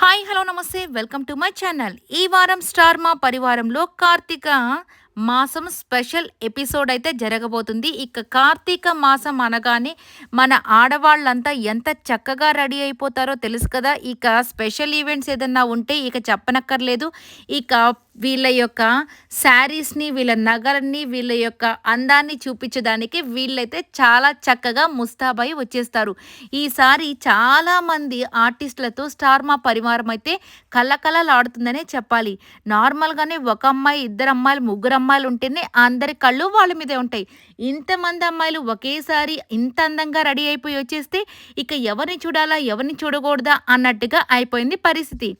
Hi hello నమస్తే. Welcome to my channel. ఈ వారం స్టార్ మా పరివారంలో కార్తీక మాసం స్పెషల్ ఎపిసోడ్ అయితే జరగబోతుంది. ఇక కార్తీక మాసం అనగానే మన ఆడవాళ్ళంతా ఎంత చక్కగా రెడీ అయిపోతారో తెలుసు కదా. ఇక స్పెషల్ ఈవెంట్స్ ఏదన్నా ఉంటే ఇక చెప్పనక్కర్లేదు. ఇక వీళ్ళ యొక్క శారీస్ని వీళ్ళ నగలని వీళ్ళ యొక్క అందాన్ని చూపించడానికి వీళ్ళైతే చాలా చక్కగా ముస్తాబాయి వచ్చేస్తారు. ఈసారి చాలామంది ఆర్టిస్టులతో స్టార్ మా పరివారం అయితే కళ్ళకళలాడుతుందనే చెప్పాలి. నార్మల్గానే ఒక అమ్మాయి ఇద్దరు అమ్మాయిలు ముగ్గురు అమ్మాయిలు ఉంటేనే అందరి కళ్ళు వాళ్ళ మీదే ఉంటాయి. ఇంతమంది అమ్మాయిలు ఒకేసారి ఇంత అందంగా రెడీ అయిపోయి వచ్చేస్తే ఇక ఎవరిని చూడాలా ఎవరిని చూడకూడదా అన్నట్టుగా అయిపోయింది పరిస్థితి.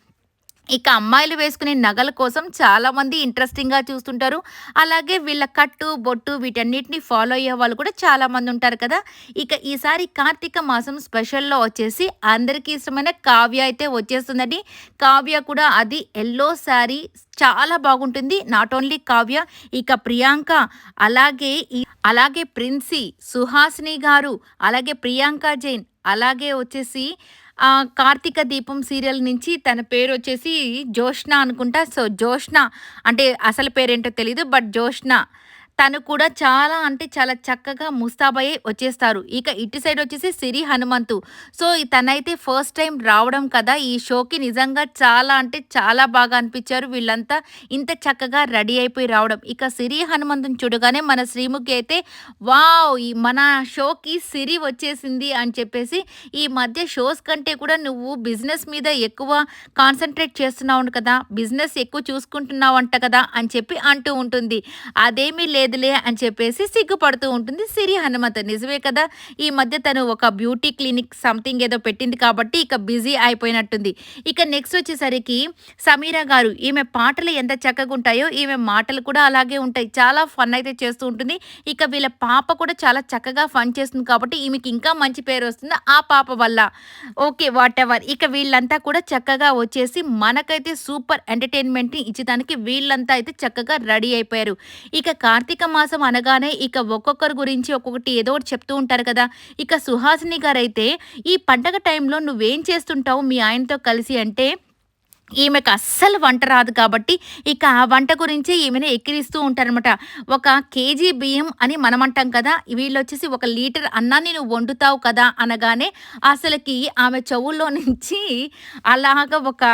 ఇక అమ్మాయిలు వేసుకునే నగల కోసం చాలామంది ఇంట్రెస్టింగ్గా చూస్తుంటారు. అలాగే వీళ్ళ కట్టు బొట్టు వీటన్నిటిని ఫాలో అయ్యే వాళ్ళు కూడా చాలామంది ఉంటారు కదా. ఇక ఈసారి కార్తీక మాసం స్పెషల్లో వచ్చేసి అందరికీ ఇష్టమైన కావ్య అయితే వచ్చేస్తుందండి. కావ్య కూడా అది ఎల్లో శారీ చాలా బాగుంటుంది. నాట్ ఓన్లీ కావ్య ఇక ప్రియాంక అలాగే అలాగే ప్రిన్సీ సుహాసిని గారు అలాగే ప్రియాంక జైన్ అలాగే వచ్చేసి కార్తీక దీపం సీరియల్ నుంచి తన పేరు వచ్చేసి జోష్న అనుకుంటా. సో జోష్న అంటే అసలు పేరేంటో తెలీదు బట్ జోష్న తను కూడా చాలా అంటే చాలా చక్కగా ముస్తాబయ్యే వచ్చేస్తారు. ఇక ఇటు సైడ్ వచ్చేసి సిరి హనుమంతు. సో తనైతే ఫస్ట్ టైం రావడం కదా ఈ షోకి నిజంగా చాలా అంటే చాలా బాగా అనిపించారు. వీళ్ళంతా ఇంత చక్కగా రెడీ అయిపోయి రావడం. ఇక సిరి హనుమంతుని చూడగానే మన శ్రీముఖి అయితే వావ్ ఈ మన షోకి సిరి వచ్చేసింది అని చెప్పేసి ఈ మధ్య షోస్ కంటే కూడా నువ్వు బిజినెస్ మీద ఎక్కువ కాన్సన్ట్రేట్ చేస్తున్నావు కదా బిజినెస్ ఎక్కువ చూసుకుంటున్నావు అంట కదా అని చెప్పి అంటూ ఉంటుంది. అదేమీ లేదు లేదులే అని చెప్పేసి సిగ్గుపడుతూ ఉంటుంది. సిరి హనుమంత్ నిజమే కదా? ఈ మధ్య తను ఒక బ్యూటీ క్లినిక్ సంథింగ్ ఏదో పెట్టింది కాబట్టి ఇక బిజీ అయిపోయినట్టుంది. ఇక నెక్స్ట్ వచ్చేసరికి సమీరా గారు ఈమె పాటలు ఎంత చక్కగా ఉంటాయో ఈమె మాటలు కూడా అలాగే ఉంటాయి. చాలా ఫన్ అయితే చేస్తూ ఉంటుంది. ఇక వీళ్ళ పాప కూడా చాలా చక్కగా ఫన్ చేస్తుంది కాబట్టి ఈమెకి ఇంకా మంచి పేరు వస్తుంది ఆ పాప వల్ల. ఓకే వాట్ ఎవర్ ఇక వీళ్ళంతా కూడా చక్కగా వచ్చేసి మనకైతే సూపర్ ఎంటర్టైన్మెంట్ని ఇచ్చేదానికి వీళ్ళంతా అయితే చక్కగా రెడీ అయిపోయారు. ఇక కార్తీక్ కార్తీక మాసం అనగానే ఇక ఒక్కొక్కరి గురించి ఒక్కొక్కటి ఏదో ఒకటి చెప్తూ ఉంటారు కదా. ఇక సుహాసిని గారైతే ఈ పండగ టైంలో నువ్వేం చేస్తుంటావు మీ ఆయనతో కలిసి అంటే ఈమెకు అస్సలు వంట రాదు కాబట్టి ఇక ఆ వంట గురించి ఈమెను ఎక్కిరిస్తూ ఉంటారనమాట ఒక కేజీ బియ్యం అని మనం అంటాం కదా వీళ్ళు వచ్చేసి ఒక లీటర్ అన్నాన్ని నువ్వు వండుతావు కదా అనగానే అసలుకి ఆమె చెవుల్లో నుంచి అలాగ ఒక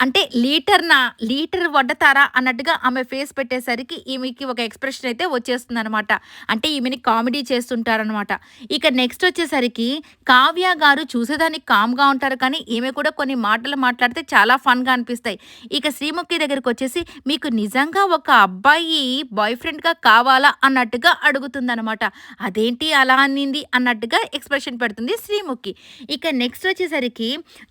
అంటే లీటర్ నా లీటర్ వండుతారా అన్నట్టుగా ఆమె ఫేస్ పెట్టేసరికి ఈమెకి ఒక ఎక్స్ప్రెషన్ అయితే వచ్చేస్తుంది అనమాట అంటే ఈమెని కామెడీ చేస్తుంటారనమాట ఇక నెక్స్ట్ వచ్చేసరికి కావ్య గారు చూసేదానికి కామ్గా ఉంటారు కానీ ఈమె కూడా కొన్ని మాటలు మాట్లాడితే చాలా చాలా ఫన్గా అనిపిస్తాయి. ఇక శ్రీముఖి దగ్గరికి వచ్చేసి మీకు నిజంగా ఒక అబ్బాయి బాయ్ ఫ్రెండ్గా కావాలా? అన్నట్టుగా అడుగుతుందనమాట అదేంటి అలా అనింది? అన్నట్టుగా ఎక్స్ప్రెషన్ పెడుతుంది శ్రీముఖి. ఇక నెక్స్ట్ వచ్చేసరికి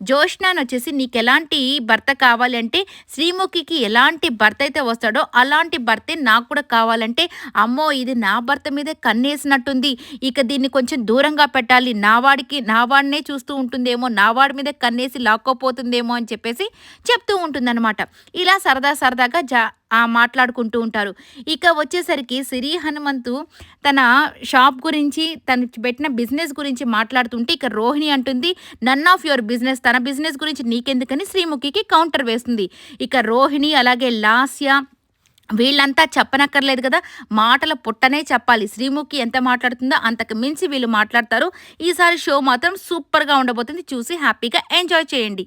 జోష్నాన్ వచ్చేసి నీకు ఎలాంటి భర్త కావాలి అంటే శ్రీముఖికి ఎలాంటి భర్త అయితే వస్తాడో అలాంటి భర్తే నాకు కూడా కావాలంటే అమ్మో ఇది నా భర్త మీదే కన్నేసినట్టుంది. ఇక దీన్ని కొంచెం దూరంగా పెట్టాలి. నా వాడికి నా వాడినే చూస్తూ ఉంటుందేమో నా వాడి మీద కన్నేసి లాక్కోపోతుందేమో అని చెప్పేసి చెప్తూ ఉంటుందన్నమాట. ఇలా సరదా సరదాగా జా మాట్లాడుకుంటూ ఉంటారు. ఇక వచ్చేసరికి సిరి హనుమంతు తన షాప్ గురించి తను పెట్టిన బిజినెస్ గురించి మాట్లాడుతుంటే ఇక రోహిణి అంటుంది నన్ ఆఫ్ యువర్ బిజినెస్ తన బిజినెస్ గురించి నీకెందుకని శ్రీముఖికి కౌంటర్ వేస్తుంది. ఇక రోహిణి అలాగే లాస్య వీళ్ళంతా చెప్పనక్కర్లేదు కదా మాటల పుట్టనే చెప్పాలి. శ్రీముఖి ఎంత మాట్లాడుతుందో అంతకు మించి వీళ్ళు మాట్లాడతారు. ఈసారి షో మాత్రం సూపర్గా ఉండబోతుంది. చూసి హ్యాపీగా ఎంజాయ్ చేయండి.